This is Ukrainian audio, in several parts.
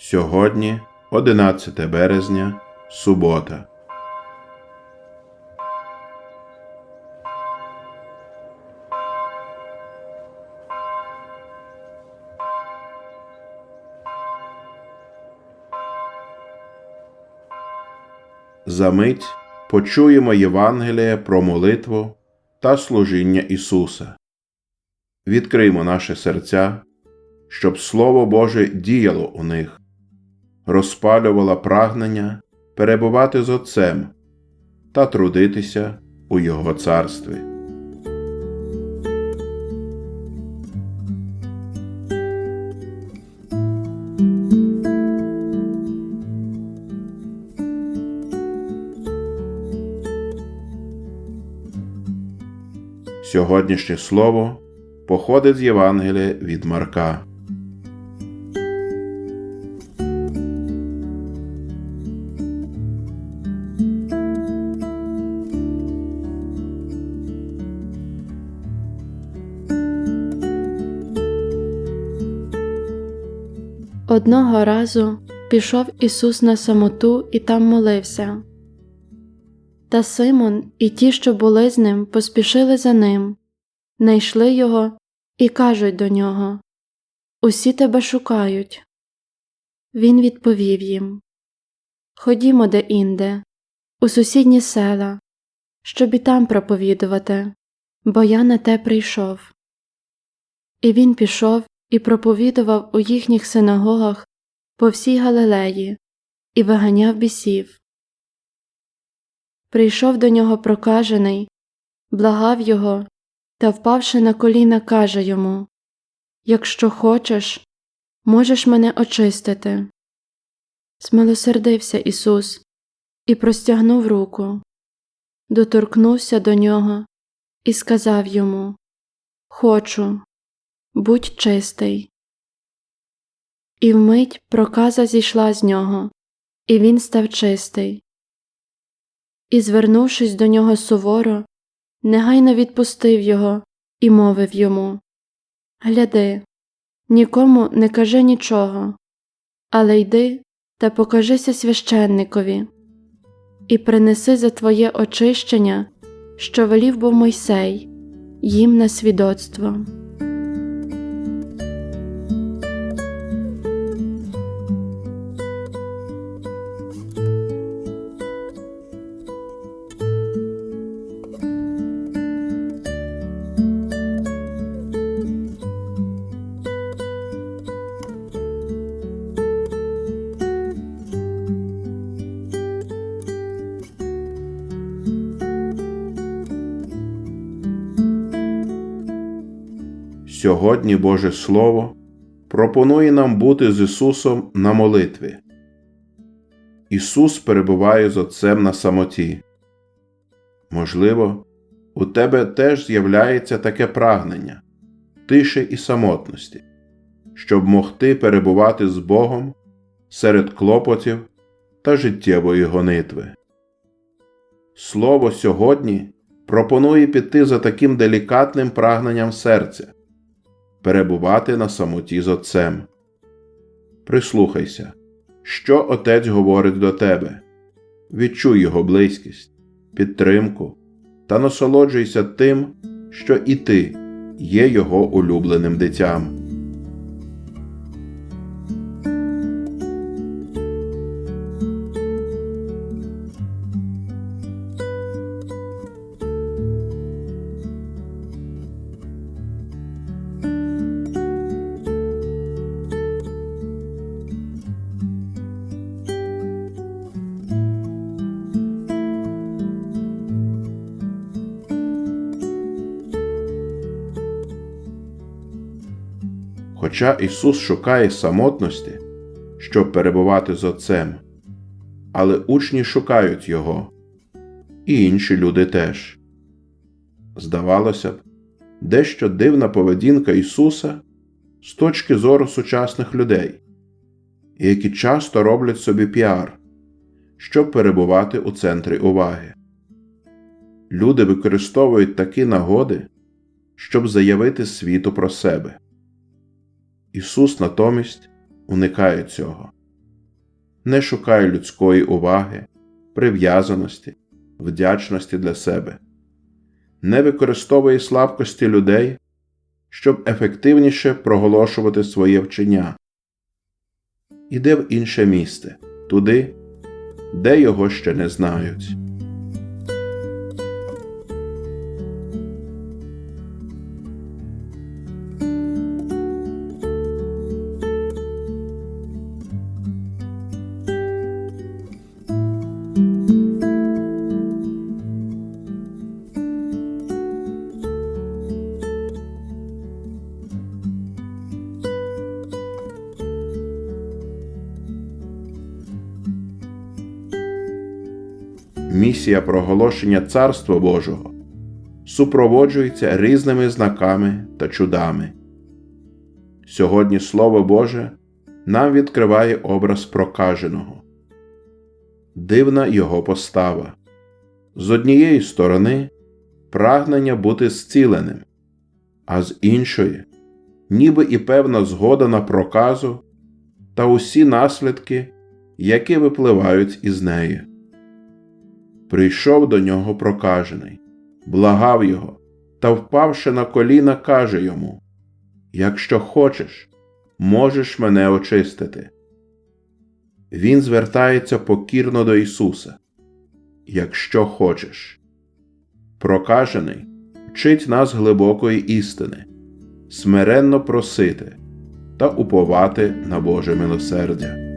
Сьогодні 11 березня, субота. За мить почуємо Євангеліє про молитву та служіння Ісуса. Відкриймо наші серця, щоб Слово Боже діяло у них, розпалювало прагнення перебувати з Отцем та трудитися у Його царстві. Сьогоднішнє слово походить з Євангелія від Марка. Одного разу пішов Ісус на самоту і там молився. Та Симон і ті, що були з ним, поспішили за ним, найшли його і кажуть до нього Усі тебе шукають. Він відповів їм Ходімо де інде, у сусідні села, щоб і там проповідувати, бо я на те прийшов. І він пішов і проповідував у їхніх синагогах по всій Галилеї і виганяв бісів. Прийшов до нього прокажений, благав його та, впавши на коліна, каже йому Якщо хочеш, можеш мене очистити. Змилосердився Ісус і простягнув руку, доторкнувся до нього і сказав йому Хочу, будь чистий. І вмить проказа зійшла з нього, і він став чистий. І, звернувшись до нього суворо, негайно відпустив його і мовив йому Гляди, нікому не кажи нічого, але йди та покажися священникові, і принеси за твоє очищення, що велів був Мойсей, їм на свідоцтво. Сьогодні Боже Слово пропонує нам бути з Ісусом на молитві. Ісус перебуває з Отцем на самоті. Можливо, у тебе теж з'являється таке прагнення тиші і самотності, щоб могти перебувати з Богом серед клопотів та життєвої гонитви. Слово сьогодні пропонує піти за таким делікатним прагненням серця перебувати на самоті з Отцем. Прислухайся, що Отець говорить до тебе, відчуй Його близькість, підтримку та насолоджуйся тим, що і ти є Його улюбленим дитям. Хоча Ісус шукає самотності, щоб перебувати з Отцем, але учні шукають Його, і інші люди теж. Здавалося б, дещо дивна поведінка Ісуса з точки зору сучасних людей, які часто роблять собі піар, щоб перебувати у центрі уваги. Люди використовують такі нагоди, щоб заявити світу про себе. Ісус натомість уникає цього. не шукай людської уваги, прив'язаності, вдячності для себе, не використовуй слабкості людей, щоб ефективніше проголошувати своє вчення. Іди в інше місце, туди, де його ще не знають. Місія проголошення Царства Божого супроводжується різними знаками та чудами. Сьогодні Слово Боже нам відкриває образ прокаженого, дивна його постава. З однієї сторони прагнення бути зціленим, а з іншої, ніби і певна згода на проказу та усі наслідки, які випливають із неї. Прийшов до нього прокажений, благав його та, впавши на коліна, каже йому Якщо хочеш, можеш мене очистити. Він звертається покірно до Ісуса. Якщо хочеш. Прокажений вчить нас глибокої істини, смиренно просити та уповати на Боже милосердя.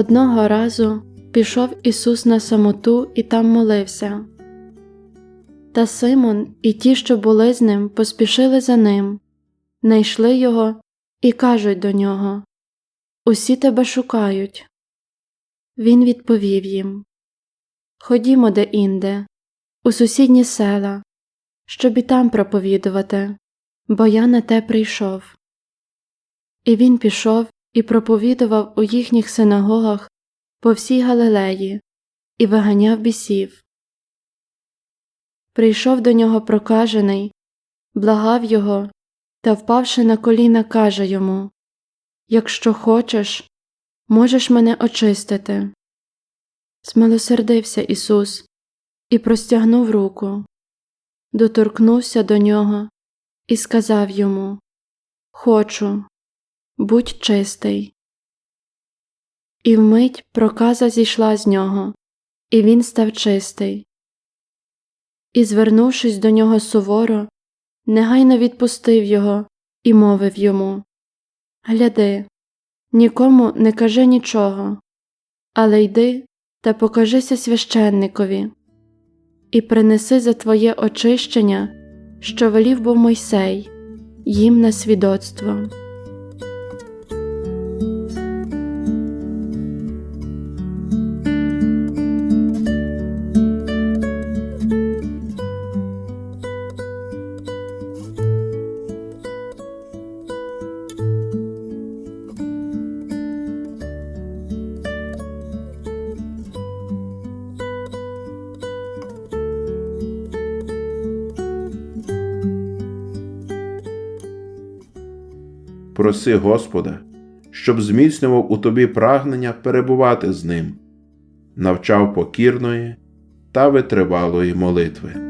Одного разу пішов Ісус на самоту і там молився. Та Симон і ті, що були з ним, поспішили за ним, найшли його і кажуть до нього Усі тебе шукають. Він відповів їм Ходімо де інде, у сусідні села, щоб і там проповідувати, бо я на те прийшов. І він пішов і проповідував у їхніх синагогах по всій Галилеї і виганяв бісів. Прийшов до нього прокажений, благав його та, впавши на коліна, каже йому Якщо хочеш, можеш мене очистити. Змилосердився Ісус і простягнув руку, доторкнувся до нього і сказав йому Хочу, будь чистий. І вмить проказа зійшла з нього, і він став чистий. І, звернувшись до нього суворо, негайно відпустив його і мовив йому Гляди, нікому не кажи нічого, але йди та покажися священникові, і принеси за твоє очищення, що велів був Мойсей, їм на свідоцтво. Проси Господа, щоб зміцнював у тобі прагнення перебувати з ним, навчав покірної та витривалої молитви.